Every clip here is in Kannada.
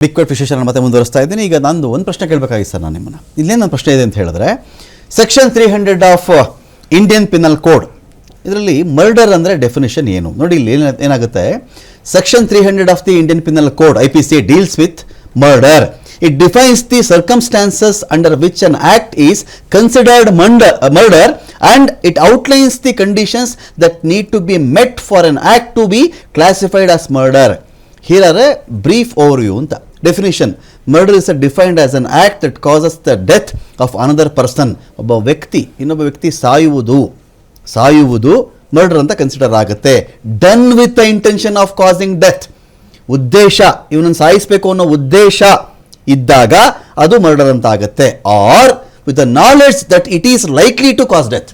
ಲಿಕ್ವಿಡ್ ವಿಶೇಷ ನಾನು ಮತ್ತೆ ಮುಂದುವರಿಸ್ತಾ ಇದ್ದೀನಿ. ಈಗ ನಂದು ಒಂದು ಪ್ರಶ್ನೆ ಕೇಳಬೇಕಾಗಿತ್ತು ಸರ್ ನಾನು ನಿಮ್ಮನ್ನು. ಇಲ್ಲೇನು ನನ್ನ ಪ್ರಶ್ನೆ ಇದೆ ಅಂತ ಹೇಳಿದ್ರೆ section three hundred of Indian penal code ಇದರಲ್ಲಿ ಮರ್ಡರ್ ಅಂದರೆ ಡೆಫಿನೇಷನ್ ಏನು? ನೋಡಿ ಇಲ್ಲಿ ಏನ- ಏನಾಗುತ್ತೆ? Section three hundred of the Indian penal code I P C deals with murder it defines the circumstances under which an act is considered murder murder and it outlines the conditions that need to be met for an act to be classified as murder here brief brief overview ಅಂತ. Definition murder is a defined as an act that causes the death of another person ಒಬ್ಬ ವ್ಯಕ್ತಿ, ಇನ್ನೊಬ್ಬ ವ್ಯಕ್ತಿ ಸಾಯುವುದು ಸಾಯುವುದು ಮರ್ಡರ್ ಅಂತ ಕನ್ಸಿಡರ್ ಆಗುತ್ತೆ. Done with the intention of causing death ಉದ್ದೇಶ, ಇವನನ್ನು ಸಾಯಿಸಬೇಕು ಅನ್ನೋ ಉದ್ದೇಶ ಇದ್ದಾಗ ಅದು ಮರ್ಡರ್ ಅಂತ ಆಗುತ್ತೆ. Or with the knowledge that it is likely to cause death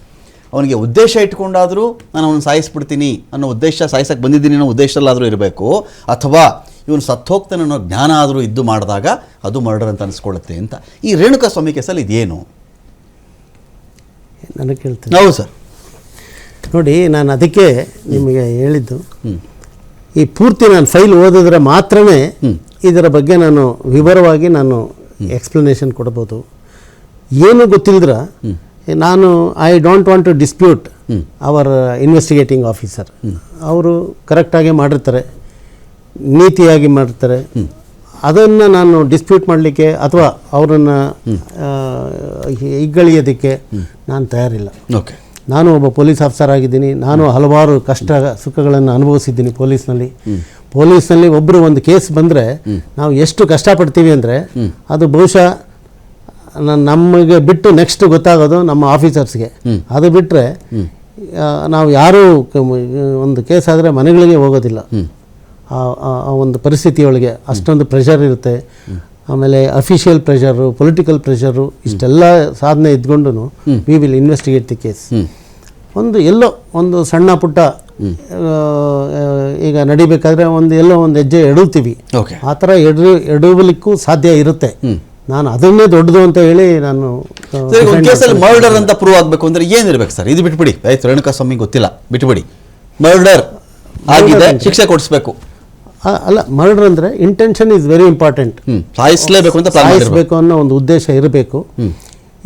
ಅವನಿಗೆ ಉದ್ದೇಶ ಇಟ್ಕೊಂಡಾದರೂ, ನಾನು ಅವನು ಸಾಯಿಸ್ಬಿಡ್ತೀನಿ ಅನ್ನೋ ಉದ್ದೇಶ ಸಾಯಿಸಕ್ಕೆ ಬಂದಿದ್ದೀನಿ ಅನ್ನೋ ಉದ್ದೇಶದಲ್ಲಾದರೂ ಇರಬೇಕು. ಅಥವಾ ಇವನು ಸತ್ತೋಗ್ತಾನೆ ಅನ್ನೋ ಜ್ಞಾನ ಆದರೂ ಇದ್ದು ಮಾಡಿದಾಗ ಅದು ಮರ್ಡರ್ ಅಂತ ಅನಿಸ್ಕೊಳ್ಳುತ್ತೆ ಅಂತ. ಈ ರೇಣುಕಾ ಸ್ವಾಮಿ ಕೇಸಲ್ಲಿ ಇದೇನು? ನನಗೆ ಕೇಳ್ತೀನಿ. ಹೌದು ಸರ್. ನೋಡಿ ನಾನು ಅದಕ್ಕೆ ನಿಮಗೆ ಹೇಳಿದ್ದು ಈ ಪೂರ್ತಿ ನಾನು ಫೈಲ್ ಓದಿದ್ರೆ ಮಾತ್ರವೇ ಇದರ ಬಗ್ಗೆ ನಾನು ವಿವರವಾಗಿ ನಾನು ಎಕ್ಸ್ಪ್ಲನೇಷನ್ ಕೊಡ್ಬೋದು. ಏನು ಗೊತ್ತಿಲ್ಲದ್ರ ನಾನು I don't want to dispute. Our investigating officer ಅವರು ಕರೆಕ್ಟಾಗಿ ಮಾಡಿರ್ತಾರೆ. ನೀತಿಯಾಗಿ ಮಾಡ್ತಾರೆ. ಅದನ್ನು ನಾನು ಡಿಸ್ಪ್ಯೂಟ್ ಮಾಡಲಿಕ್ಕೆ ಅಥವಾ ಅವರನ್ನು ಇಗ್ಗಳಿಯೋದಕ್ಕೆ ನಾನು ತಯಾರಿಲ್ಲ. ಓಕೆ. ನಾನು ಒಬ್ಬ ಪೊಲೀಸ್ ಆಫೀಸರ್ ಆಗಿದ್ದೀನಿ. ನಾನು ಹಲವಾರು ಕಷ್ಟ ಸುಖಗಳನ್ನು ಅನುಭವಿಸಿದ್ದೀನಿ ಪೊಲೀಸ್ನಲ್ಲಿ. ಪೊಲೀಸ್ನಲ್ಲಿ ಒಬ್ಬರು ಒಂದು ಕೇಸ್ ಬಂದರೆ ನಾವು ಎಷ್ಟು ಕಷ್ಟಪಡ್ತೀವಿ ಅಂದರೆ ಅದು ಬಹುಶಃ ನಮಗೆ ಬಿಟ್ಟು ನೆಕ್ಸ್ಟ್ ಗೊತ್ತಾಗೋದು ನಮ್ಮ ಆಫೀಸರ್ಸ್ಗೆ. ಅದು ಬಿಟ್ಟರೆ ನಾವು ಯಾರೂ ಒಂದು ಕೇಸ್ ಆದರೆ ಮನೆಗಳಿಗೆ ಹೋಗೋದಿಲ್ಲ. ಆ ಒಂದು ಪರಿಸ್ಥಿತಿಯೊಳಗೆ ಅಷ್ಟೊಂದು ಪ್ರೆಷರ್ ಇರುತ್ತೆ. ಆಮೇಲೆ ಅಫಿಷಿಯಲ್ ಪ್ರೆಷರು ಪೊಲಿಟಿಕಲ್ ಪ್ರೆಷರು ಇಷ್ಟೆಲ್ಲ ಸಾಧನೆ ಇದ್ಕೊಂಡು we will investigate the case ಒಂದು ಎಲ್ಲೋ ಒಂದು ಸಣ್ಣ ಪುಟ್ಟ ಈಗ ನಡಿಬೇಕಾದ್ರೆ ಒಂದು ಎಲ್ಲೋ ಒಂದು ಹೆಜ್ಜೆ ಎಡುತ್ತೀವಿ ಆ ಥರ ಎಡು ಎಡವಲಿಕ್ಕೂ ಸಾಧ್ಯ ಇರುತ್ತೆ. ನಾನು ಅದನ್ನೇ ದೊಡ್ಡದು ಅಂತ ಹೇಳಿ ನಾನು ಕೇಸಲ್ಲಿ ಮರ್ಡರ್ ಅಂತ ಪ್ರೂವ್ ಆಗಬೇಕು ಅಂದ್ರೆ ಏನಿರ್ಬೇಕು ಸರ್? ಇದು ಬಿಟ್ಬಿಡಿ. ಆಯ್ತು ರೇಣುಕಾ ಸ್ವಾಮಿ ಗೊತ್ತಿಲ್ಲ. ಬಿಟ್ಬಿಡಿ. ಮರ್ಡರ್ ಆಗಿದೆ ಶಿಕ್ಷೆ ಕೊಡಿಸ್ಬೇಕು. ಅಲ್ಲ ಮರ್ಡರ್ ಅಂದರೆ ಇಂಟೆನ್ಷನ್ ಇಸ್ ವೆರಿ ಇಂಪಾರ್ಟೆಂಟ್ ಸಾಯಿಸಲೇಬೇಕು ಅಂತ ಸಾಯಿಸಬೇಕು ಅನ್ನೋ ಒಂದು ಉದ್ದೇಶ ಇರಬೇಕು.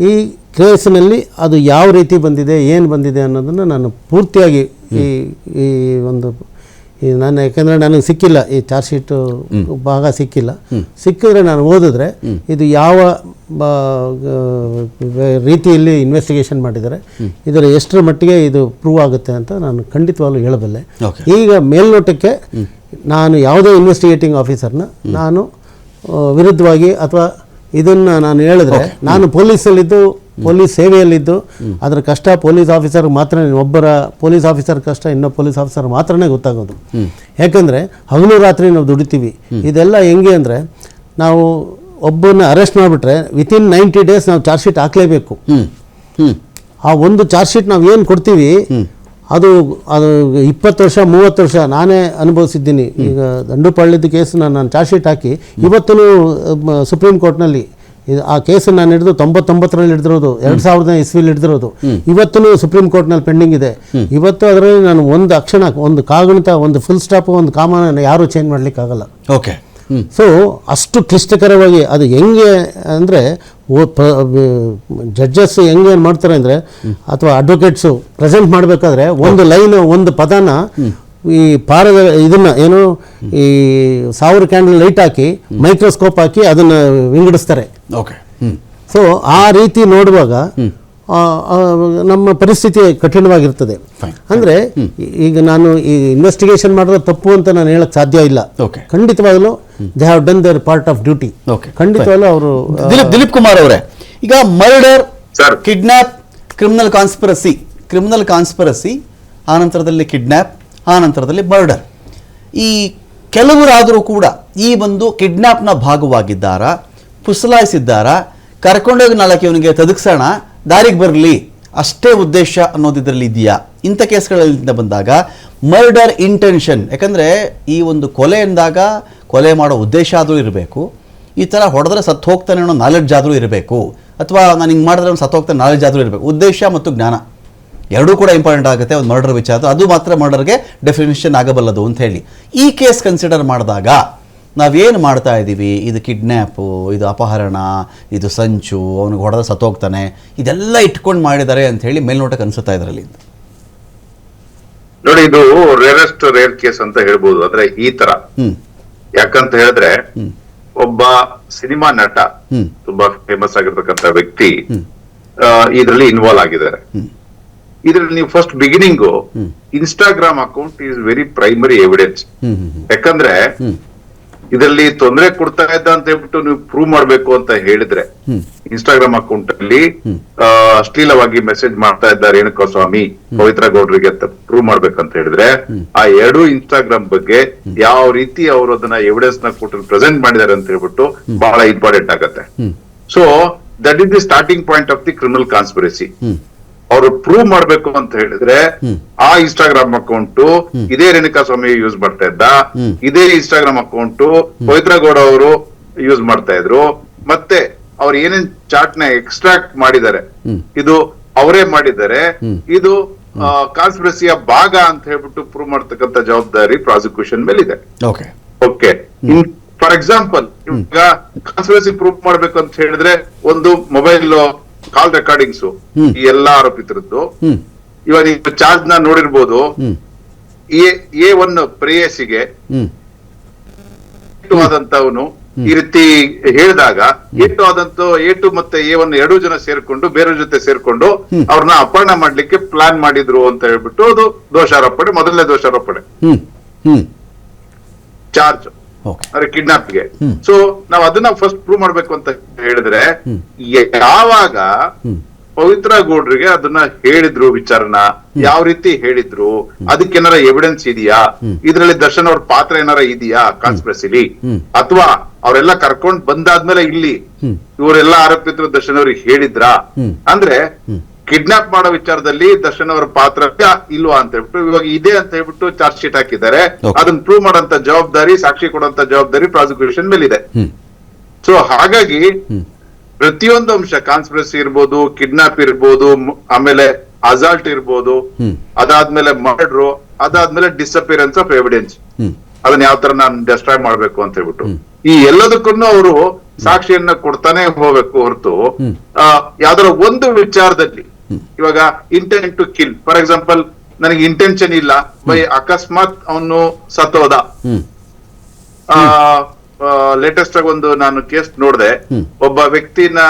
ಈ ಕೇಸಿನಲ್ಲಿ ಅದು ಯಾವ ರೀತಿ ಬಂದಿದೆ ಏನು ಬಂದಿದೆ ಅನ್ನೋದನ್ನು ನಾನು ಪೂರ್ತಿಯಾಗಿ ಈ ಈ ಒಂದು ನಾನು ಯಾಕಂದರೆ ನನಗೆ ಸಿಕ್ಕಿಲ್ಲ ಈ ಚಾರ್ಜ್ ಶೀಟು ಭಾಗ ಸಿಕ್ಕಿಲ್ಲ. ಸಿಕ್ಕಿದ್ರೆ ನಾನು ಓದಿದ್ರೆ ಇದು ಯಾವ ರೀತಿಯಲ್ಲಿ ಇನ್ವೆಸ್ಟಿಗೇಷನ್ ಮಾಡಿದರೆ ಇದರ ಎಷ್ಟರ ಮಟ್ಟಿಗೆ ಇದು ಪ್ರೂವ್ ಆಗುತ್ತೆ ಅಂತ ನಾನು ಖಂಡಿತವಾಗ್ಲೂ ಹೇಳಬಲ್ಲೆ. ಈಗ ಮೇಲ್ನೋಟಕ್ಕೆ ನಾನು ಯಾವುದೇ ಇನ್ವೆಸ್ಟಿಗೇಟಿಂಗ್ ಆಫೀಸರ್ನ ನಾನು ವಿರುದ್ಧವಾಗಿ ಅಥವಾ ಇದನ್ನು ನಾನು ಹೇಳಿದ್ರೆ ನಾನು ಪೊಲೀಸಲ್ಲಿದ್ದು ಪೊಲೀಸ್ ಸೇವೆಯಲ್ಲಿದ್ದು ಅದರ ಕಷ್ಟ ಪೊಲೀಸ್ ಆಫೀಸರ್ ಮಾತ್ರ ಒಬ್ಬರ ಪೊಲೀಸ್ ಆಫೀಸರ್ ಕಷ್ಟ ಇನ್ನೊಬ್ಬ ಪೊಲೀಸ್ ಆಫೀಸರ್ ಮಾತ್ರನೇ ಗೊತ್ತಾಗೋದು. ಯಾಕಂದರೆ ಹಗಲು ರಾತ್ರಿ ನಾವು ದುಡಿತೀವಿ. ಇದೆಲ್ಲ ಹೆಂಗೆ ಅಂದರೆ ನಾವು ಒಬ್ಬನ ಅರೆಸ್ಟ್ ಮಾಡಿಬಿಟ್ರೆ ವಿತಿನ್ ನೈಂಟಿ ಡೇಸ್ ನಾವು ಚಾರ್ಜ್ ಶೀಟ್ ಹಾಕಲೇಬೇಕು. ಆ ಒಂದು ಚಾರ್ಜ್ ಶೀಟ್ ನಾವು ಏನು ಕೊಡ್ತೀವಿ? ಅದು ಅದು ಇಪ್ಪತ್ತು ವರ್ಷ ಮೂವತ್ತು ವರ್ಷ ನಾನೇ ಅನುಭವಿಸಿದ್ದೀನಿ. ಈಗ ದಂಡುಪಾಳ್ಯದ ಕೇಸನ್ನ ನಾನು ಚಾರ್ಜ್ ಶೀಟ್ ಹಾಕಿ ಇವತ್ತೂ ಸುಪ್ರೀಂ ಕೋರ್ಟ್ನಲ್ಲಿ ಆ ಕೇಸನ್ನು ನಾನು ಹಿಡಿದು ತೊಂಬತ್ತೊಂಬತ್ತರಲ್ಲಿ ಹಿಡಿದಿರೋದು ಎರಡು ಸಾವಿರದ ಇಸ್ವಿಲಿ ಹಿಡಿದಿರೋದು. ಇವತ್ತೂ ಸುಪ್ರೀಂ ಕೋರ್ಟ್ನಲ್ಲಿ ಪೆಂಡಿಂಗ್ ಇದೆ. ಇವತ್ತು ಅದರಲ್ಲಿ ನಾನು ಒಂದು ಅಕ್ಷರ ಒಂದು ಕಾಗುಣಿತ ಒಂದು ಫುಲ್ ಸ್ಟಾಪ್ ಒಂದು ಕಾಮನ ಯಾರೂ ಚೇಂಜ್ ಮಾಡಲಿಕ್ಕಾಗಲ್ಲ. ಓಕೆ ಸೊ ಅಷ್ಟು ಕ್ಲಿಷ್ಟಕರವಾಗಿ ಅದು ಹೆಂಗೆ ಅಂದರೆ ಜಡ್ಜಸ್ ಹೆಂಗೆ ಮಾಡ್ತಾರೆ ಅಂದರೆ ಅಥವಾ ಅಡ್ವೊಕೇಟ್ಸು ಪ್ರೆಸೆಂಟ್ ಮಾಡಬೇಕಾದ್ರೆ ಒಂದು ಲೈನ್ ಒಂದು ಪದನ ಈ ಪಾರದ ಇದನ್ನ ಏನು ಈ ಸಾವಿರ ಕ್ಯಾಂಡಲ್ ಲೈಟ್ ಹಾಕಿ ಮೈಕ್ರೋಸ್ಕೋಪ್ ಹಾಕಿ ಅದನ್ನು ವಿಂಗಡಿಸ್ತಾರೆ. ಓಕೆ ಸೊ ಆ ರೀತಿ ನೋಡುವಾಗ ನಮ್ಮ ಪರಿಸ್ಥಿತಿ ಕಠಿಣವಾಗಿರ್ತದೆ. ಅಂದರೆ ಈಗ ನಾನು ಈ ಇನ್ವೆಸ್ಟಿಗೇಷನ್ ಮಾಡಿದ್ರೆ ತಪ್ಪು ಅಂತ ನಾನು ಹೇಳಕ್ ಸಾಧ್ಯ ಇಲ್ಲ. ಓಕೆ ಖಂಡಿತವಾಗಲೂ they have done their part of duty ಖಂಡಿತವಾಗಲೂ ಖಂಡಿತವಾಗ್ಲೂ ಅವರು ದಿಲೀಪ್ ದಿಲೀಪ್ ಕುಮಾರ್ ಅವರೇ ಈಗ murder. Kidnap criminal conspiracy criminal conspiracy ಆನಂತರದಲ್ಲಿ kidnap ಆನಂತರದಲ್ಲಿ ಮರ್ಡರ್ ಈ ಕೆಲವರಾದರೂ ಕೂಡ ಈ ಒಂದು ಕಿಡ್ನಾಪ್ನ ಭಾಗವಾಗಿದ್ದಾರಾ ಪುಸಲಾಯಿಸಿದ್ದಾರಾ ಕರ್ಕೊಂಡೋಗಿ ನಾಲ್ಕು ಇವನಿಗೆ ತದಕ್ಸೋಣ ದಾರಿಗೆ ಬರಲಿ, ಅಷ್ಟೇ ಉದ್ದೇಶ ಅನ್ನೋದಿದ್ರಲ್ಲಿ ಇದೆಯಾ? ಇಂಥ ಕೇಸ್ಗಳಿಂದ ಬಂದಾಗ ಮರ್ಡರ್ ಇಂಟೆನ್ಷನ್ ಯಾಕಂದರೆ ಈ ಒಂದು ಕೊಲೆ ಎಂದಾಗ ಕೊಲೆ ಮಾಡೋ ಉದ್ದೇಶ ಆದರೂ ಇರಬೇಕು, ಈ ಥರ ಹೊಡೆದ್ರೆ ಸತ್ತು ಹೋಗ್ತಾನೆ ಅನ್ನೋ ನಾಲೆಡ್ಜ್ ಆದರೂ ಇರಬೇಕು, ಅಥವಾ ನಾನು ಹಿಂಗೆ ಮಾಡಿದ್ರೆ ಸತ್ತು ಹೋಗ್ತಾನೆ ನಾಲೆಡ್ಜ್ ಆದರೂ ಇರಬೇಕು, ಉದ್ದೇಶ ಮತ್ತು ಜ್ಞಾನ ಎರಡೂ ಕೂಡ ಇಂಪಾರ್ಟೆಂಟ್ ಆಗುತ್ತೆ ಒಂದು ಮರ್ಡರ್ ವಿಚಾರ. ಅದು ಮಾತ್ರ ಮರ್ಡರ್ಗೆ ಡೆಫಿನೇಷನ್ ಆಗಬಲ್ಲದು ಅಂತ ಹೇಳಿ. ಈ ಕೇಸ್ ಕನ್ಸಿಡರ್ ಮಾಡಿದಾಗ ನಾವೇನು ಮಾಡ್ತಾ ಇದ್ದೀವಿ ಇದು ಕಿಡ್ನ್ಯಾಪು ಇದು ಅಪಹರಣ ಇದು ಸಂಚು ಅವನಿಗೆ ಹೊಡೆದ ಸತ್ತೋಗ್ತಾನೆ. ಇದೆಲ್ಲ ಇಟ್ಕೊಂಡು ಮಾಡಿದ್ದಾರೆ ಅಂತ ಹೇಳಿ ಮೇಲ್ನೋಟಕ್ಕೆ ಅನ್ಸುತ್ತಾ ಇದರಲ್ಲಿ ನೋಡಿ ಇದು ರೇರೆಸ್ಟ್ ರೇರ್ ಕೇಸ್ ಅಂತ ಹೇಳ್ಬೋದು. ಅಂದ್ರೆ ಈ ತರ. ಯಾಕಂತ ಹೇಳಿದ್ರೆ ಒಬ್ಬ ಸಿನಿಮಾ ನಟ ತುಂಬಾ ಫೇಮಸ್ ಆಗಿರ್ತಕ್ಕಂತ ವ್ಯಕ್ತಿ. ಇದರಲ್ಲಿ ಇನ್ವಾಲ್ವ್ ಆಗಿದ್ದಾರೆ. ಇದರಲ್ಲಿ ನೀವು first beginning. Instagram account is very primary evidence ಯಾಕಂದ್ರೆ ಇದರಲ್ಲಿ ತೊಂದರೆ ಕೊಡ್ತಾ ಇದ್ದ ಅಂತ ಹೇಳ್ಬಿಟ್ಟು ನೀವು ಪ್ರೂವ್ ಮಾಡ್ಬೇಕು ಅಂತ ಹೇಳಿದ್ರೆ ಇನ್ಸ್ಟಾಗ್ರಾಮ್ ಅಕೌಂಟ್ ಅಲ್ಲಿ ಅಶ್ಲೀಲವಾಗಿ ಮೆಸೇಜ್ ಮಾಡ್ತಾ ಇದ್ದಾರೆ ರೇಣುಕಾ ಸ್ವಾಮಿ ಪವಿತ್ರ ಗೌಡ್ರಿಗೆ ಅಂತ ಪ್ರೂವ್ ಮಾಡ್ಬೇಕಂತ ಹೇಳಿದ್ರೆ ಆ ಎರಡು ಇನ್ಸ್ಟಾಗ್ರಾಮ್ ಬಗ್ಗೆ ಯಾವ ರೀತಿ ಅವರು ಅದನ್ನ ಎವಿಡೆನ್ಸ್ನ ಕೊಟ್ಟು ಪ್ರೆಸೆಂಟ್ ಮಾಡಿದ್ದಾರೆ ಅಂತ ಹೇಳ್ಬಿಟ್ಟು ಬಹಳ ಇಂಪಾರ್ಟೆಂಟ್ ಆಗತ್ತೆ. So that is the starting point of the criminal conspiracy ಅವರು ಪ್ರೂವ್ ಮಾಡ್ಬೇಕು ಅಂತ ಹೇಳಿದ್ರೆ ಆ ಇನ್ಸ್ಟಾಗ್ರಾಮ್ ಅಕೌಂಟ್ ಇದೇ ರೇಣುಕಾ ಸ್ವಾಮಿ ಯೂಸ್ ಮಾಡ್ತಾ ಇದ್ದ. ಇದೇ ಇನ್ಸ್ಟಾಗ್ರಾಮ್ ಅಕೌಂಟ್ ಪವಿತ್ರಗೌಡ ಅವರು ಯೂಸ್ ಮಾಡ್ತಾ ಇದ್ರು. ಮತ್ತೆ ಅವ್ರು ಏನೇನ್ ಚಾಟ್ನ ಎಕ್ಸ್ಟ್ರಾಕ್ಟ್ ಮಾಡಿದ್ದಾರೆ ಇದು ಅವರೇ ಮಾಡಿದ್ದಾರೆ. ಇದು ಕಾನ್ಸ್ಪಿರಸಿಯ ಭಾಗ ಅಂತ ಹೇಳ್ಬಿಟ್ಟು ಪ್ರೂವ್ ಮಾಡ್ತಕ್ಕಂತ ಜವಾಬ್ದಾರಿ ಪ್ರಾಸಿಕ್ಯೂಷನ್ ಮೇಲಿದೆ. ಓಕೆ ಓಕೆ ಫಾರ್ ಎಕ್ಸಾಂಪಲ್ ಈಗ ಕಾನ್ಸ್ಪಿರಸಿ ಪ್ರೂಫ್ ಮಾಡ್ಬೇಕು ಅಂತ ಹೇಳಿದ್ರೆ ಒಂದು ಮೊಬೈಲ್ ಕಾಲ್ ರೆಕಾರ್ಡಿಂಗ್ಸ್ ಈ ಎಲ್ಲಾ ಆರೋಪಿತರದ್ದು. ಇವಾಗ ನೀವು ಚಾರ್ಜ್ನ ನೋಡಿರ್ಬೋದು. ಎ ಒನ್ ಪ್ರೇಯಸಿಗೆ ಆದಂತವನು ಈ ರೀತಿ ಹೇಳಿದಾಗ ಏಟು ಆದಂತ ಏಟು ಮತ್ತೆ ಎ ಒನ್ ಎರಡು ಜನ ಸೇರ್ಕೊಂಡು ಬೇರೆ ಜೊತೆ ಸೇರ್ಕೊಂಡು ಅವ್ರನ್ನ ಅಪಹರಣ ಮಾಡ್ಲಿಕ್ಕೆ ಪ್ಲಾನ್ ಮಾಡಿದ್ರು ಅಂತ ಹೇಳ್ಬಿಟ್ಟು ಅದು ದೋಷಾರೋಪಣೆ ಮೊದಲನೇ ದೋಷಾರೋಪಣೆ. ಚಾರ್ಜ್ ಅಂದ್ರೆ ಕಿಡ್ನಾಪ್ಗೆ. ಸೊ ನಾವ್ ಅದನ್ನ ಫಸ್ಟ್ ಪ್ರೂವ್ ಮಾಡ್ಬೇಕು ಅಂತ ಹೇಳಿದ್ರೆ ಯಾವಾಗ ಪವಿತ್ರ ಗೌಡ್ರಿಗೆ ಅದನ್ನ ಹೇಳಿದ್ರು ವಿಚಾರನ ಯಾವ ರೀತಿ ಹೇಳಿದ್ರು ಅದಕ್ಕೇನಾರ ಎವಿಡೆನ್ಸ್ ಇದೆಯಾ? ಇದ್ರಲ್ಲಿ ದರ್ಶನ್ ಅವ್ರ ಪಾತ್ರ ಏನಾರ ಇದೆಯಾ ಕಾನ್ಸ್ಪ್ರೆಸಿಲಿ ಅಥವಾ ಅವರೆಲ್ಲ ಕರ್ಕೊಂಡ್ ಬಂದಾದ್ಮೇಲೆ ಇಲ್ಲಿ. ಇವರೆಲ್ಲ ಆರೋಪಿತರು ದರ್ಶನ್ ಅವ್ರಿಗೆ ಹೇಳಿದ್ರಾ? ಅಂದ್ರೆ. ಕಿಡ್ನಾಪ್ ಮಾಡೋ ವಿಚಾರದಲ್ಲಿ ದರ್ಶನ್ ಅವರ ಪಾತ್ರ ಇಲ್ವಾ ಅಂತ ಹೇಳ್ಬಿಟ್ಟು ಇವಾಗ ಇದೆ ಅಂತ ಹೇಳ್ಬಿಟ್ಟು ಚಾರ್ಜ್ ಶೀಟ್ ಹಾಕಿದ್ದಾರೆ. ಅದನ್ನ ಪ್ರೂವ್ ಮಾಡೋಂತ ಜವಾಬ್ದಾರಿ ಸಾಕ್ಷಿ ಕೊಡುವಂತ ಜವಾಬ್ದಾರಿ ಪ್ರಾಸಿಕ್ಯೂಷನ್ ಮೇಲಿದೆ. ಸೊ ಹಾಗಾಗಿ ಪ್ರತಿಯೊಂದು ಅಂಶ ಕಾನ್ಸ್ಪಿರಸಿ ಇರ್ಬೋದು ಕಿಡ್ನಾಪ್ ಇರ್ಬೋದು ಆಮೇಲೆ ಅಸಾಲ್ಟ್ ಇರ್ಬೋದು ಅದಾದ್ಮೇಲೆ ಮರ್ಡ್ರು ಅದಾದ್ಮೇಲೆ ಡಿಸಪಿಯರೆನ್ಸ್ ಆಫ್ ಎವಿಡೆನ್ಸ್ ಅದನ್ನ ಯಾವ ತರ ನಾನು ಡೆಸ್ಟ್ರಾಯ್ ಮಾಡ್ಬೇಕು ಅಂತ ಹೇಳ್ಬಿಟ್ಟು. ಈ ಎಲ್ಲದಕ್ಕೂ ಅವರು ಸಾಕ್ಷಿಯನ್ನ ಕೊಡ್ತಾನೆ ಹೋಗ್ಬೇಕು ಹೊರತು. ಆ, ಯಾವ್ದಾರ ಒಂದು ವಿಚಾರದಲ್ಲಿ ಇವಾಗ intent to kill for example ನನಗೆ ಇಂಟೆನ್ಷನ್ ಇಲ್ಲ. ಬೈ ಅಕಸ್ಮಾತ್ ಅವನು ಸತ್ತೋದ. ಲೇಟೆಸ್ಟ್ ಆಗಿ ಒಂದು ನಾನು ಕೇಸ್ ನೋಡಿದೆ. ಒಬ್ಬ ವ್ಯಕ್ತಿನ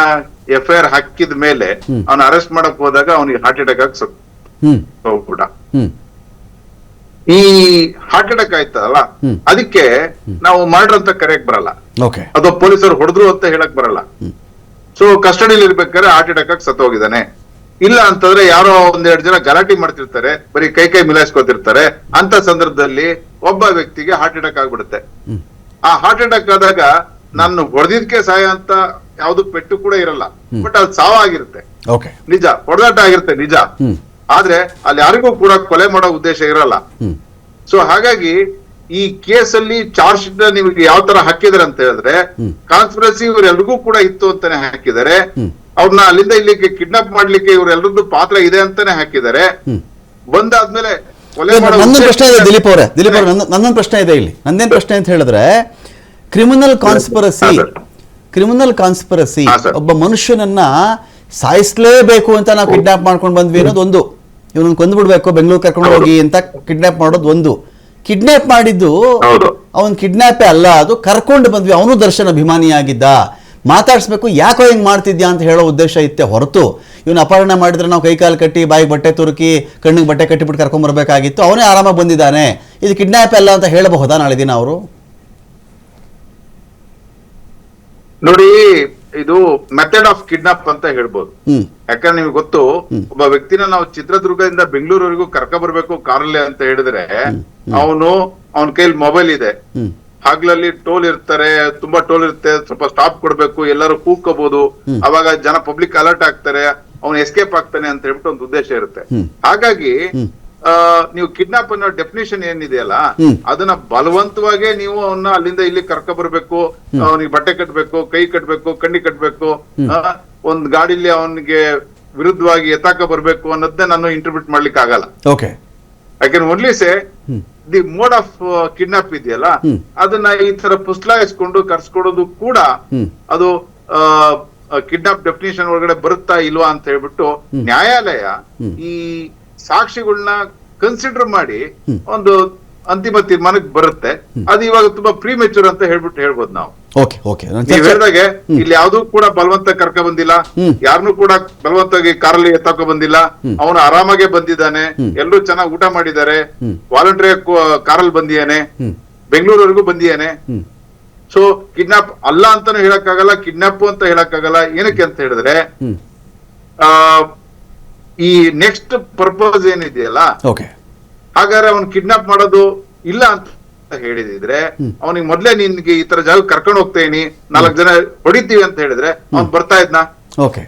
ಎಫ್ ಐ ಆರ್ ಹಾಕಿದ ಮೇಲೆ. ಅವನ ಅರೆಸ್ಟ್ ಮಾಡಕ್ ಹೋದಾಗ ಅವನಿಗೆ ಹಾರ್ಟ್ ಅಟ್ಯಾಕ್ ಆಗಿ ಹೋಗ್ಬಿಟ್ಟ. ಈ ಹಾರ್ಟ್ ಅಟ್ಯಾಕ್ ಆಯ್ತಲ್ಲ ಅದಕ್ಕೆ ನಾವು ಮರ್ಡರ್ ಅಂತ ಕರೆಯಕ್ ಬರಲ್ಲ. ಅಥವಾ ಅದು ಪೊಲೀಸರು ಹೊಡೆದ್ರು ಅಂತ ಹೇಳಕ್ ಬರಲ್ಲ. ಸೊ ಕಸ್ಟಡಿಯಲ್ಲಿ ಇರ್ಬೇಕಾದ್ರೆ ಹಾರ್ಟ್ ಅಟ್ಯಾಕ್ ಆಗಿ ಸತ್ತೋಗಿದ್ದಾನೆ. ಇಲ್ಲ ಅಂತಂದ್ರೆ ಯಾರೋ ಒಂದೆರಡು ಜನ ಗಲಾಟೆ ಮಾಡ್ತಿರ್ತಾರೆ ಬರೀ ಕೈ ಕೈ ಮಿಲಾಯಿಸ್ಕೊತಿರ್ತಾರೆ ಅಂತ ಸಂದರ್ಭದಲ್ಲಿ ಒಬ್ಬ ವ್ಯಕ್ತಿಗೆ ಹಾರ್ಟ್ ಅಟ್ಯಾಕ್ ಆಗ್ಬಿಡುತ್ತೆ. ಆ ಹಾರ್ಟ್ ಅಟ್ಯಾಕ್ ಆದಾಗ ನಾನು ಹೊಡೆದಿದ್ಕೆ ಸಹಾಯ ಅಂತ ಯಾವ್ದು ಪೆಟ್ಟು ಕೂಡ ಇರಲ್ಲ ಬಟ್ ಅದು ಸಾವಾಗಿರುತ್ತೆ. ನಿಜ ಹೊಡೆದಾಟ ಆಗಿರುತ್ತೆ ನಿಜ. ಆದ್ರೆ ಅಲ್ಲಿ ಯಾರಿಗೂ ಕೂಡ ಕೊಲೆ ಮಾಡೋ ಉದ್ದೇಶ ಇರಲ್ಲ. ಸೊ ಹಾಗಾಗಿ ಈ ಕೇಸಲ್ಲಿ ಚಾರ್ಜ್ ಶೀಟ್ ನಿಮಗೆ ಯಾವ ತರ ಹಾಕಿದಾರೆ ಅಂತ ಹೇಳಿದ್ರೆ. ಕಾನ್ಸ್ಪಿರಸಿ ಇವರೆಲ್ರಿಗೂ ಕೂಡ ಇತ್ತು ಅಂತಾನೆ ಹಾಕಿದ್ದಾರೆ. ಅವ್ರನ್ನ ಅಲ್ಲಿಂದ ಇಲ್ಲಿಗೆ ಕಿಡ್ನಾಪ್ ಮಾಡ್ಲಿಕ್ಕೆ ಇವರೆಲ್ಲರದ್ದು ಪಾತ್ರ ಇದೆ ಅಂತಾನೆ ಹಾಕಿದ್ದಾರೆ. ಬಂದಾದ್ಮೇಲೆ ನನ್ನೊಂದು ಪ್ರಶ್ನೆ ಇದೆ ದಿಲೀಪ್ ಅವರೇ. ದಿಲೀಪ್ ಅವ್ರೆ ನನ್ನೊಂದು ಪ್ರಶ್ನೆ ಇದೆ ಇಲ್ಲಿ. ನಂದೇನು ಪ್ರಶ್ನೆ ಅಂತ ಹೇಳಿದ್ರೆ ಕ್ರಿಮಿನಲ್ ಕಾನ್ಸ್ಪರಸಿ ಕ್ರಿಮಿನಲ್ ಕಾನ್ಸ್ಪರಸಿ ಒಬ್ಬ ಮನುಷ್ಯನನ್ನ ಸಾಯಿಸ್ಲೇಬೇಕು ಅಂತ ನಾವು ಕಿಡ್ನಾಪ್ ಮಾಡ್ಕೊಂಡು ಬಂದ್ವಿ ಅನ್ನೋದು ಒಂದು. ಇವನನ್ನು ಕೊಂದ್ಬಿಡ್ಬೇಕು ಬೆಂಗಳೂರು ಕರ್ಕೊಂಡು ಹೋಗಿ ಅಂತ ಕಿಡ್ನಾಪ್ ಮಾಡೋದು ಒಂದು. ಕಿಡ್ನಾಪ್ ಮಾಡಿದ್ದು ಅವನ್ ಕಿಡ್ನಾಪೇ ಅಲ್ಲ ಅದು ಕರ್ಕೊಂಡು ಬಂದ್ವಿ. ಅವನು ದರ್ಶನ್ ಅಭಿಮಾನಿಯಾಗಿದ್ದ ಮಾತಾಡಿಸ್ಬೇಕು ಯಾಕೋ ಹಿಂಗೆ ಮಾಡ್ತಿದ್ಯಾ ಅಂತ ಹೇಳೋ ಉದ್ದೇಶ ಇತ್ತೆ ಹೊರತು. ಇವನು ಅಪಹರಣ ಮಾಡಿದ್ರೆ ನಾವು ಕೈಕಾಲು ಕಟ್ಟಿ ಬಾಯಿಗೆ ಬಟ್ಟೆ ತುರುಕಿ ಕಣ್ಣಿಗೆ ಬಟ್ಟೆ ಕಟ್ಟಿಬಿಟ್ಟು ಕರ್ಕೊಂಬರ್ಬೇಕಾಗಿತ್ತು ಅವನೇ ಆರಾಮಾಗಿ ಬಂದಿದ್ದಾನೆ. ಇದು ಕಿಡ್ನಾಪ್ ಅಲ್ಲ ಅಂತ ಹೇಳಬಹುದಾ ನಾಳೆ ದಿನ ಅವರು? ನೋಡಿ ಇದು ಮೆಥಡ್ ಆಫ್ ಕಿಡ್ನಾಪ್ ಅಂತ ಹೇಳ್ಬೋದು. ಹ್ಮ್. ಯಾಕಂದ್ರೆ ನಿಮ್ಗೆ ಗೊತ್ತು ಒಬ್ಬ ವ್ಯಕ್ತಿನ ನಾವು ಚಿತ್ರದುರ್ಗದಿಂದ ಬೆಂಗಳೂರವರೆಗೂ ಕರ್ಕ ಬರ್ಬೇಕು ಕಾರಲ್ಲಿ ಅಂತ ಹೇಳಿದ್ರೆ ಅವನು ಅವನ ಕೈಲಿ ಮೊಬೈಲ್ ಇದೆ. ಹ್ಮ್. ಹಗ್ಲಲ್ಲಿ ಟೋಲ್ ಇರ್ತಾರೆ ತುಂಬಾ ಟೋಲ್ ಇರುತ್ತೆ ಸ್ವಲ್ಪ ಸ್ಟಾಪ್ ಕೊಡ್ಬೇಕು ಎಲ್ಲರೂ ಕೂಗ್ಕೋಬಹುದು ಅವಾಗ ಜನ ಪಬ್ಲಿಕ್ ಅಲರ್ಟ್ ಆಗ್ತಾರೆ ಅವನು ಎಸ್ಕೇಪ್ ಆಗ್ತಾನೆ ಅಂತ ಹೇಳ್ಬಿಟ್ಟು ಒಂದು ಉದ್ದೇಶ ಇರುತ್ತೆ. ಹಾಗಾಗಿ ನೀವು ಕಿಡ್ನಾಪ್ ಅನ್ನೋ ಡೆಫಿನೇಷನ್ ಏನಿದೆಯಲ್ಲ. ಅದನ್ನ ಬಲವಂತವಾಗಿ ನೀವು ಅವನ್ನ ಅಲ್ಲಿಂದ ಇಲ್ಲಿ ಕರ್ಕ ಬರ್ಬೇಕು ಅವನಿಗೆ ಬಟ್ಟೆ ಕಟ್ಬೇಕು ಕೈ ಕಟ್ಬೇಕು ಕಣ್ಣಿ ಕಟ್ಬೇಕು ಒಂದ್ ಗಾಡಿಲಿ ಅವನಿಗೆ ವಿರುದ್ಧವಾಗಿ ಎತ್ತಾಕ ಬರ್ಬೇಕು ಅನ್ನೋದನ್ನ ನಾನು ಇಂಟರ್ಪ್ರಿಟ್ ಮಾಡ್ಲಿಕ್ಕೆ ಆಗಲ್ಲ okay I can only say the mode of kidnap ಇದೆಯಲ್ಲ ಅದನ್ನ ಈ ತರ ಪುಸ್ಲಾಯಿಸ್ಕೊಂಡು ಕರ್ಸ್ಕೊಡೋದು ಕೂಡ. ಅದು ಕಿಡ್ನಾಪ್ ಡೆಫಿನೇಷನ್ ಒಳಗಡೆ ಬರುತ್ತಾ ಇಲ್ವಾ ಅಂತ ಹೇಳ್ಬಿಟ್ಟು ನ್ಯಾಯಾಲಯ ಈ ಸಾಕ್ಷಿಗಳನ್ನ ಕನ್ಸಿಡರ್ ಮಾಡಿ ಒಂದು ಅಂತಿಮ ತೀರ್ಮಾನಕ್ಕೆ ಬರುತ್ತೆ. ಅದು ಇವಾಗ ತುಂಬಾ ಪ್ರೀ ಮೆಚೂರ್ ಅಂತ ಹೇಳ್ಬಿಟ್ಟು ಹೇಳ್ಬೋದು ನಾವು. ಓಕೆ ನೀವ್ ಹೇಳಿದಾಗೆ ಇಲ್ಲಿ ಯಾವ್ದು ಕೂಡ ಬಲವಂತ ಕರ್ಕ ಬಂದಿಲ್ಲ. ಯಾರನ್ನೂ ಕೂಡ ಬಲವಂತವಾಗಿ ಕಾರಲ್ಲಿ ಎತ್ತಾಕ ಬಂದಿಲ್ಲ. ಅವನು ಆರಾಮಾಗೆ ಬಂದಿದ್ದಾನೆ. ಎಲ್ಲರೂ ಚೆನ್ನಾಗಿ ಊಟ ಮಾಡಿದ್ದಾರೆ. ವಾಲಂಟರಿ ಕಾರಲ್ಲಿ ಬಂದಿಯಾನೆ. ಬೆಂಗಳೂರವರೆಗೂ ಬಂದಿಯಾನೆ. ಸೊ ಕಿಡ್ನಾಪ್ ಅಲ್ಲ ಅಂತಾನು ಹೇಳಕ್ಕಾಗಲ್ಲ ಕಿಡ್ನಾಪ್ ಅಂತ ಹೇಳಕ್ಕಾಗಲ್ಲ. ಏನಕ್ಕೆ ಅಂತ ಹೇಳಿದ್ರೆ ಆ, ಈ ನೆಕ್ಸ್ಟ್ ಪರ್ಪಸ್ ಏನಿದೆಯಲ್ಲ ಹಾಗಾದ್ರೆ ಅವನ್ ಕಿಡ್ನಾಪ್ ಮಾಡೋದು ಇಲ್ಲ ಅಂತ ಹೇಳಿದಿದ್ರೆ ಅವನಿಗೆ ಮೊದ್ಲೇ ನಿನ್ಗೆ ಈ ತರ ಜಾಗ ಕರ್ಕೊಂಡು ಹೋಗ್ತೇನಿ ನಾಲ್ಕು ಜನ ಹೊಡಿತೀವಿ ಅಂತ ಹೇಳಿದ್ರೆ ಅವ್ನ್ ಬರ್ತಾ ಇದ್ನಾ? ಓಕೆ.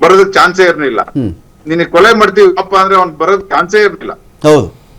ಬರೋದಕ್ ಚಾನ್ಸೇ ಇರ್ಲಿಲ್ಲ. ನಿನಗೆ ಕೊಲೆ ಮಾಡ್ತೀವಿ ಅಪ್ಪ ಅಂದ್ರೆ ಅವ್ನ್ ಬರೋದ್ ಚಾನ್ಸೇ ಇರ್ಲಿಲ್ಲ. ಹೌದು.